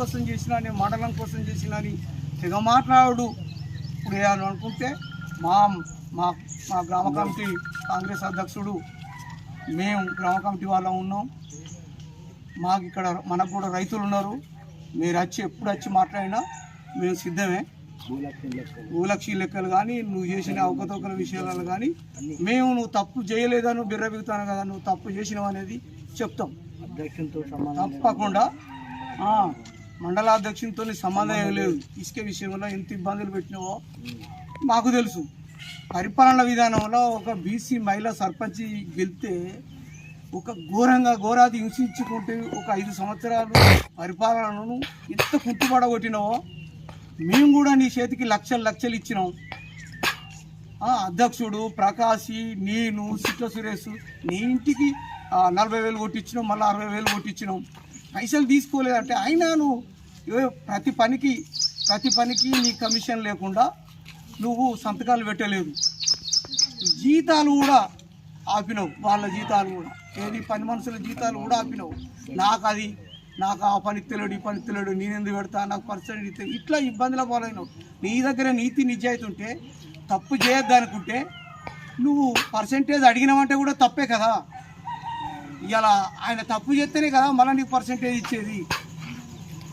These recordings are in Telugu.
కోసం చేసినా నేను మండలం కోసం చేసినా అని తెగ మాట్లాడు ఇప్పుడు వేయాలని అనుకుంటే మా మా మా గ్రామ కమిటీ కాంగ్రెస్ అధ్యక్షుడు మేము గ్రామ కమిటీ వాళ్ళం ఉన్నాం. మాకు ఇక్కడ మనకు కూడా రైతులు ఉన్నారు. మీరు వచ్చి ఎప్పుడు వచ్చి మాట్లాడినా మేము సిద్ధమే. భూలక్షి లెక్కలు కానీ నువ్వు చేసిన అవకతవకల విషయాలలో కానీ మేము నువ్వు తప్పు చేయలేదా నువ్వు బిర్రబిగుతాను కదా నువ్వు తప్పు చేసినావు అనేది చెప్తాం. తప్పకుండా. మండలాధ్యక్షునితో సంబంధం ఏం లేదు. ఇసుక విషయంలో ఎంత ఇబ్బందులు పెట్టినావో మాకు తెలుసు. పరిపాలన విధానంలో ఒక బీసీ మహిళా సర్పంచ్ గెలితే ఒక ఘోరంగా ఘోరాది హింసించుకుంటే ఒక ఐదు సంవత్సరాలు పరిపాలనను ఎంత కుంటుపడగొట్టినావో మేము కూడా నీ చేతికి లక్షలు లక్షలు ఇచ్చినాం. అధ్యక్షుడు ప్రకాశి నేను సిట్ల సురేష్ నీ ఇంటికి నలభై వేలు కొట్టించినాం మళ్ళీ అరవై వేలు కొట్టించినాం. పైసలు తీసుకోలేదంటే అయినా నువ్వు ఏ ప్రతి పనికి ప్రతి పనికి నీ కమిషన్ లేకుండా నువ్వు సంతకాలు పెట్టలేదు. జీతాలు కూడా ఆపినవు వాళ్ళ జీతాలు కూడా. ఏది పని మనుషుల జీతాలు కూడా ఆపినావు. నాకు అది నాకు ఆ పని తెలియడు ఈ పని తెలియడు నేను ఎందుకు పెడతా నాకు పర్సెంట్ ఇస్తే ఇట్లా ఇబ్బందుల పాలైనవు. నీ దగ్గర నీతి నిజాయితీ ఉంటే తప్పు చేయొద్దనుకుంటే నువ్వు పర్సెంటేజ్ అడిగినావంటే కూడా తప్పే కదా. ఇలా ఆయన తప్పు చేస్తేనే కదా మళ్ళీ నీకు పర్సెంటేజ్ ఇచ్చేది.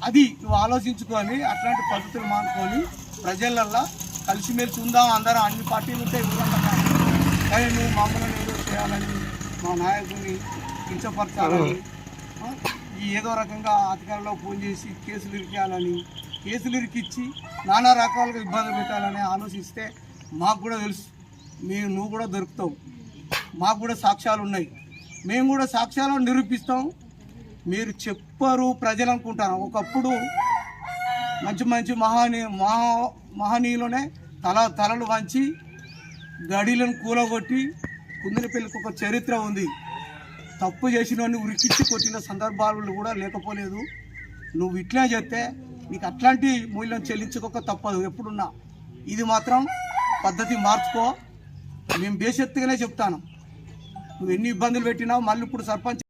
అది నువ్వు ఆలోచించుకొని అట్లాంటి పద్ధతులు మానుకొని ప్రజలల్లో కలిసిమెలిసి ఉందాం అందరం అన్ని పార్టీలు ఉంటే కానీ నువ్వు మమ్మల్ని ఏదో చేయాలని మా నాయకుడిని కించపరచాలని ఈ ఏదో రకంగా అధికారంలో ఫోన్ చేసి కేసులు ఇరికేయాలని కేసులు ఇరికిచ్చి నానా రకాలుగా ఇబ్బంది పెట్టాలని ఆలోచిస్తే మాకు కూడా తెలుసు. మేము నువ్వు కూడా దొరుకుతావు. మాకు కూడా సాక్ష్యాలు ఉన్నాయి. మేము కూడా సాక్ష్యాలను నిరూపిస్తాం. మీరు చెప్పరు ప్రజలు అనుకుంటాను ఒకప్పుడు మంచి మంచి మహానీ మహా మహనీయులనే తల తలలు వంచి గడిలను కూలగొట్టి కుందినపల్లికి ఒక చరిత్ర ఉంది. తప్పు చేసిన వాడిని ఉరికిచ్చి కొట్టిన సందర్భాలు కూడా లేకపోలేదు. నువ్వు ఇట్లా చెప్తే నీకు అట్లాంటి మూల్యం చెల్లించుకోక తప్పదు. ఎప్పుడున్నా. ఇది మాత్రం పద్ధతి మార్చుకో. మేము బేసెత్తుగానే చెప్తాను. నువ్వు ఎన్ని ఇబ్బందులు పెట్టినావు మళ్ళీ ఇప్పుడు సర్పంచ్